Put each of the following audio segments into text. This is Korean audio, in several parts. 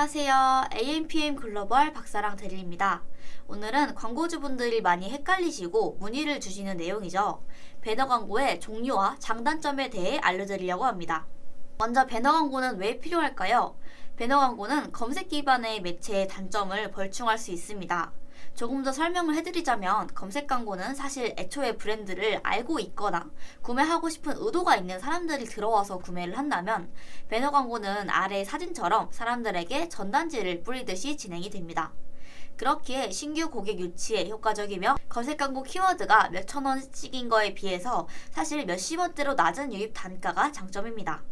안녕하세요. AMPM 글로벌 박사랑 대리입니다. 오늘은 광고주분들이 많이 헷갈리시고 문의를 주시는 내용이죠. 배너 광고의 종류와 장단점에 대해 알려드리려고 합니다. 먼저 배너 광고는 왜 필요할까요? 배너 광고는 검색 기반의 매체의 단점을 벌충할 수 있습니다. 조금 더 설명을 해드리자면 검색 광고는 사실 애초에 브랜드를 알고 있거나 구매하고 싶은 의도가 있는 사람들이 들어와서 구매를 한다면 배너 광고는 아래 사진처럼 사람들에게 전단지를 뿌리듯이 진행이 됩니다. 그렇기에 신규 고객 유치에 효과적이며 검색 광고 키워드가 몇천 원씩인 거에 비해서 사실 몇십 원대로 낮은 유입 단가가 장점입니다.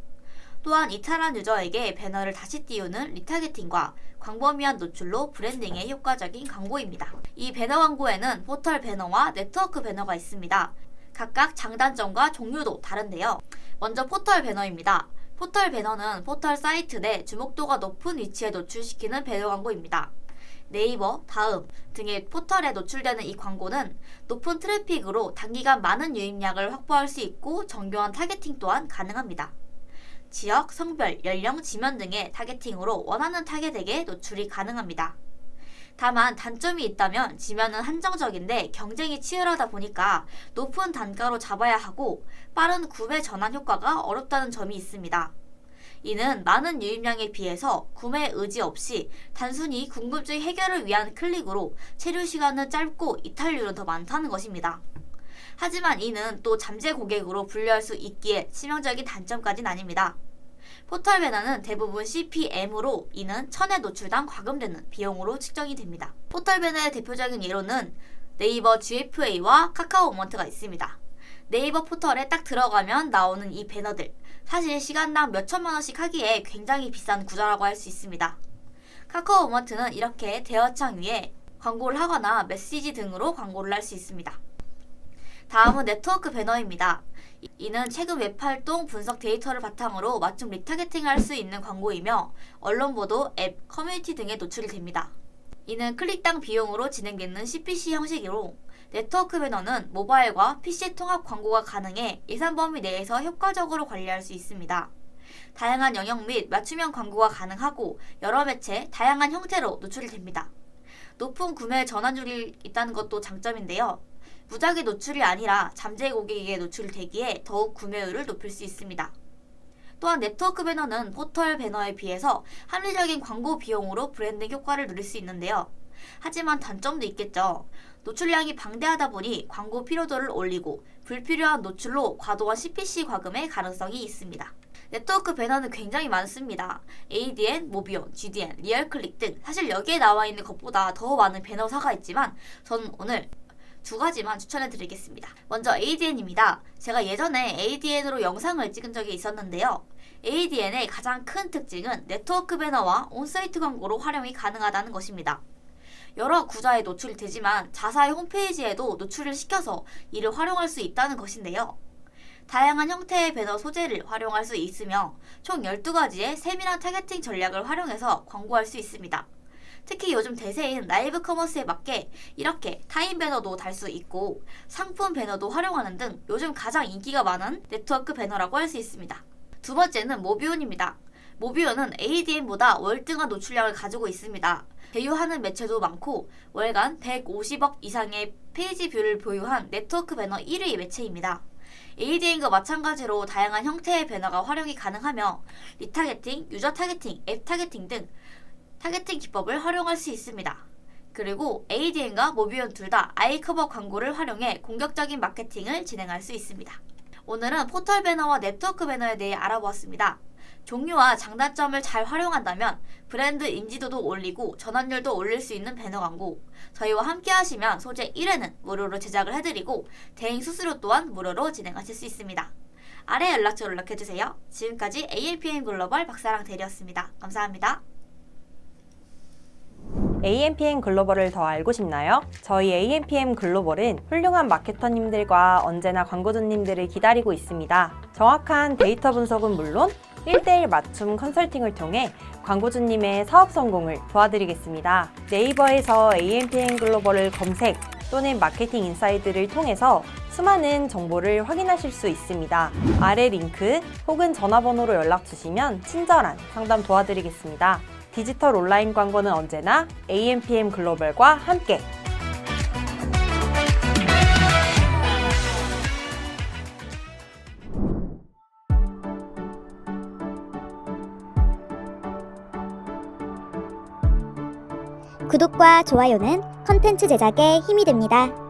또한 이탈한 유저에게 배너를 다시 띄우는 리타게팅과 광범위한 노출로 브랜딩에 효과적인 광고입니다. 이 배너 광고에는 포털 배너와 네트워크 배너가 있습니다. 각각 장단점과 종류도 다른데요. 먼저 포털 배너입니다. 포털 배너는 포털 사이트 내 주목도가 높은 위치에 노출시키는 배너 광고입니다. 네이버, 다음 등의 포털에 노출되는 이 광고는 높은 트래픽으로 단기간 많은 유입량을 확보할 수 있고 정교한 타겟팅 또한 가능합니다. 지역, 성별, 연령, 지면 등의 타겟팅으로 원하는 타겟에게 노출이 가능합니다. 다만 단점이 있다면 지면은 한정적인데 경쟁이 치열하다 보니까 높은 단가로 잡아야 하고 빠른 구매 전환 효과가 어렵다는 점이 있습니다. 이는 많은 유입량에 비해서 구매 의지 없이 단순히 궁금증 해결을 위한 클릭으로 체류 시간은 짧고 이탈률은 더 많다는 것입니다. 하지만 이는 또 잠재 고객으로 분류할 수 있기에 치명적인 단점까지는 아닙니다. 포털 배너는 대부분 CPM으로 이는 천에 노출당 과금되는 비용으로 측정이 됩니다. 포털 배너의 대표적인 예로는 네이버 GFA와 카카오 모먼트가 있습니다. 네이버 포털에 딱 들어가면 나오는 이 배너들 사실 시간당 몇 천만 원씩 하기에 굉장히 비싼 구조라고 할 수 있습니다. 카카오 모먼트는 이렇게 대화창 위에 광고를 하거나 메시지 등으로 광고를 할 수 있습니다. 다음은 네트워크 배너입니다. 이- 이는 최근 웹 활동 분석 데이터를 바탕으로 맞춤 리타게팅을 할 수 있는 광고이며 언론 보도, 앱, 커뮤니티 등에 노출이 됩니다. 이는 클릭당 비용으로 진행되는 CPC 형식으로 네트워크 배너는 모바일과 PC 통합 광고가 가능해 예산 범위 내에서 효과적으로 관리할 수 있습니다. 다양한 영역 및 맞춤형 광고가 가능하고 여러 매체, 다양한 형태로 노출이 됩니다. 높은 구매 전환율이 있다는 것도 장점인데요. 무작위 노출이 아니라 잠재 고객에게 노출되기에 더욱 구매율을 높일 수 있습니다. 또한 네트워크 배너는 포털 배너에 비해서 합리적인 광고 비용으로 브랜딩 효과를 누릴 수 있는데요. 하지만 단점도 있겠죠. 노출량이 방대하다 보니 광고 피로도를 올리고 불필요한 노출로 과도한 CPC 과금의 가능성이 있습니다. 네트워크 배너는 굉장히 많습니다. ADN, 모비온, GDN, 리얼클릭 등 사실 여기에 나와 있는 것보다 더 많은 배너사가 있지만 저는 오늘 두 가지만 추천해 드리겠습니다. 먼저 ADN입니다. 제가 예전에 ADN으로 영상을 찍은 적이 있었는데요. ADN의 가장 큰 특징은 네트워크 배너와 온사이트 광고로 활용이 가능하다는 것입니다. 여러 구좌에 노출이 되지만 자사의 홈페이지에도 노출을 시켜서 이를 활용할 수 있다는 것인데요. 다양한 형태의 배너 소재를 활용할 수 있으며 총 12가지의 세밀한 타겟팅 전략을 활용해서 광고할 수 있습니다. 특히 요즘 대세인 라이브 커머스에 맞게 이렇게 타임 배너도 달 수 있고 상품 배너도 활용하는 등 요즘 가장 인기가 많은 네트워크 배너라고 할 수 있습니다. 두 번째는 모비온입니다. 모비온은 ADN보다 월등한 노출량을 가지고 있습니다. 대유하는 매체도 많고 월간 150억 이상의 페이지 뷰를 보유한 네트워크 배너 1위 매체입니다. ADN과 마찬가지로 다양한 형태의 배너가 활용이 가능하며 리타게팅, 유저 타게팅, 앱 타게팅 등 타겟팅 기법을 활용할 수 있습니다. 그리고 ADN과 모비온 둘 다 아이커버 광고를 활용해 공격적인 마케팅을 진행할 수 있습니다. 오늘은 포털 배너와 네트워크 배너에 대해 알아보았습니다. 종류와 장단점을 잘 활용한다면 브랜드 인지도도 올리고 전환율도 올릴 수 있는 배너 광고. 저희와 함께 하시면 소재 1회는 무료로 제작을 해드리고 대행 수수료 또한 무료로 진행하실 수 있습니다. 아래 연락처로 연락해주세요. 지금까지 ALPM 글로벌 박사랑 대리였습니다. 감사합니다. AMPM 글로벌을 더 알고 싶나요? 저희 AMPM 글로벌은 훌륭한 마케터님들과 언제나 광고주님들을 기다리고 있습니다. 정확한 데이터 분석은 물론 1대1 맞춤 컨설팅을 통해 광고주님의 사업 성공을 도와드리겠습니다. 네이버에서 AMPM 글로벌을 검색 또는 마케팅 인사이드를 통해서 수많은 정보를 확인하실 수 있습니다. 아래 링크 혹은 전화번호로 연락 주시면 친절한 상담 도와드리겠습니다. 디지털 온라인 광고는 언제나 AMPM 글로벌과 함께 구독과 좋아요는 컨텐츠 제작에 힘이 됩니다.